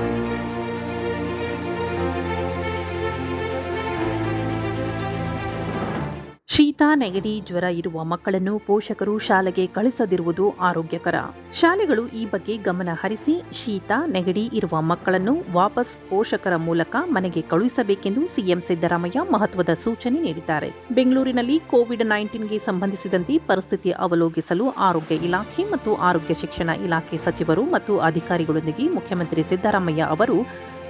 thank you ಶೀತ ನೆಗಡಿ ಜ್ವರ ಇರುವ ಮಕ್ಕಳನ್ನು ಪೋಷಕರು ಶಾಲೆಗೆ ಕಳಿಸದಿರುವುದು ಆರೋಗ್ಯಕರ. ಶಾಲೆಗಳು ಈ ಬಗ್ಗೆ ಗಮನ ಹರಿಸಿ ಶೀತ, ನೆಗಡಿ ಇರುವ ಮಕ್ಕಳನ್ನು ವಾಪಸ್ ಪೋಷಕರ ಮೂಲಕ ಮನೆಗೆ ಕಳುಹಿಸಬೇಕೆಂದು ಸಿಎಂ ಸಿದ್ದರಾಮಯ್ಯ ಮಹತ್ವದ ಸೂಚನೆ ನೀಡಿದ್ದಾರೆ. ಬೆಂಗಳೂರಿನಲ್ಲಿ ಕೋವಿಡ್ ನೈನ್ಟೀನ್ಗೆ ಸಂಬಂಧಿಸಿದಂತೆ ಪರಿಸ್ಥಿತಿ ಅವಲೋಕಿಸಲು ಆರೋಗ್ಯ ಇಲಾಖೆ ಮತ್ತು ಆರೋಗ್ಯ ಶಿಕ್ಷಣ ಇಲಾಖೆ ಸಚಿವರು ಮತ್ತು ಅಧಿಕಾರಿಗಳೊಂದಿಗೆ ಮುಖ್ಯಮಂತ್ರಿ ಸಿದ್ದರಾಮಯ್ಯ ಅವರು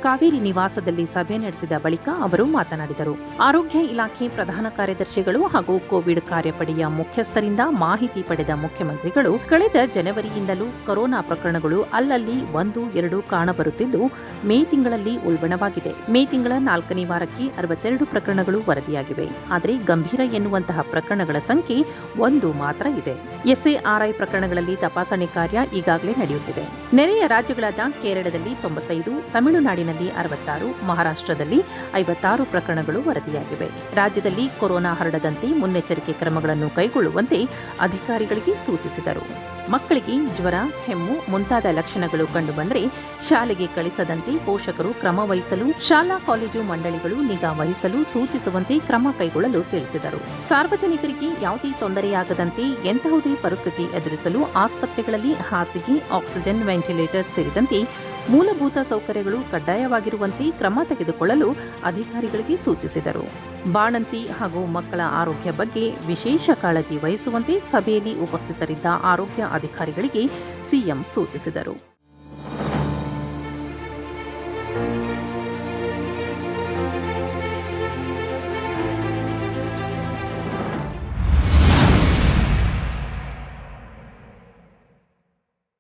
ಕಾವೇರಿ ನಿವಾಸದಲ್ಲಿ ಸಭೆ ನಡೆಸಿದ ಬಳಿಕ ಅವರು ಮಾತನಾಡಿದರು. ಆರೋಗ್ಯ ಇಲಾಖೆ ಪ್ರಧಾನ ಕಾರ್ಯದರ್ಶಿಗಳು ಹಾಗೂ ಕೋವಿಡ್ ಕಾರ್ಯಪಡೆಯ ಮುಖ್ಯಸ್ಥರಿಂದ ಮಾಹಿತಿ ಪಡೆದ ಮುಖ್ಯಮಂತ್ರಿಗಳು, ಕಳೆದ ಜನವರಿಯಿಂದಲೂ ಕೊರೋನಾ ಪ್ರಕರಣಗಳು ಅಲ್ಲಲ್ಲಿ ಒಂದು, ಎರಡು ಕಾಣಬರುತ್ತಿದ್ದು, ಮೇ ತಿಂಗಳಲ್ಲಿ ಉಲ್ಬಣವಾಗಿದೆ. ಮೇ ತಿಂಗಳ ನಾಲ್ಕನೇ ವಾರಕ್ಕೆ ಅರವತ್ತೆರಡು ಪ್ರಕರಣಗಳು ವರದಿಯಾಗಿವೆ. ಆದರೆ ಗಂಭೀರ ಎನ್ನುವಂತಹ ಪ್ರಕರಣಗಳ ಸಂಖ್ಯೆ ಒಂದು ಮಾತ್ರ ಇದೆ. ಎಸ್ಎಆರ್ಐ ಪ್ರಕರಣಗಳಲ್ಲಿ ತಪಾಸಣೆ ಕಾರ್ಯ ಈಗಾಗಲೇ ನಡೆಯುತ್ತಿದೆ. ನೆರೆಯ ರಾಜ್ಯಗಳಾದ ಕೇರಳದಲ್ಲಿ ತೊಂಬತ್ತೈದು ತಮಿಳುನಾಡಿನಲ್ಲಿ ಅರವತ್ತಾರು, ಮಹಾರಾಷ್ಟ್ರದಲ್ಲಿ ಐವತ್ತಾರು ಪ್ರಕರಣಗಳು ವರದಿಯಾಗಿವೆ. ರಾಜ್ಯದಲ್ಲಿ ಕೊರೋನಾ ಹರಡದಂತೆ ಮುನ್ನೆಚ್ಚರಿಕೆ ಕ್ರಮಗಳನ್ನು ಕೈಗೊಳ್ಳುವಂತೆ ಅಧಿಕಾರಿಗಳಿಗೆ ಸೂಚಿಸಿದರು. ಮಕ್ಕಳಿಗೆ ಜ್ವರ, ಕೆಮ್ಮು ಮುಂತಾದ ಲಕ್ಷಣಗಳು ಕಂಡುಬಂದರೆ ಶಾಲೆಗೆ ಕಳಿಸದಂತೆ ಪೋಷಕರು ಕ್ರಮ ವಹಿಸಲು, ಶಾಲಾ ಕಾಲೇಜು ಮಂಡಳಿಗಳು ನಿಗಾ ವಹಿಸಲು ಸೂಚಿಸುವಂತೆ ಕ್ರಮ ಕೈಗೊಳ್ಳಲು ತಿಳಿಸಿದರು. ಸಾರ್ವಜನಿಕರಿಗೆ ಯಾವುದೇ ತೊಂದರೆಯಾಗದಂತೆ ಎಂತಹುದೇ ಪರಿಸ್ಥಿತಿ ಎದುರಿಸಲು ಆಸ್ಪತ್ರೆಗಳಲ್ಲಿ ಹಾಸಿಗೆ, ಆಕ್ಸಿಜನ್, ವೆಂಟಿಲೇಟರ್ ಸೇರಿದಂತೆ ಮೂಲಭೂತ ಸೌಕರ್ಯಗಳು ಕಡ್ಡಾಯವಾಗಿರುವಂತೆ ಕ್ರಮ ತೆಗೆದುಕೊಳ್ಳಲು ಅಧಿಕಾರಿಗಳಿಗೆ ಸೂಚಿಸಿದರು. ಬಾಣಂತಿ ಹಾಗೂ ಮಕ್ಕಳ ಆರೋಗ್ಯ ಬಗ್ಗೆ ವಿಶೇಷ ಕಾಳಜಿ ವಹಿಸುವಂತೆ ಸಭೆಯಲ್ಲಿ ಉಪಸ್ಥಿತರಿದ್ದ ಆರೋಗ್ಯ ಅಧಿಕಾರಿಗಳಿಗೆ ಸಿಎಂ ಸೂಚಿಸಿದರು.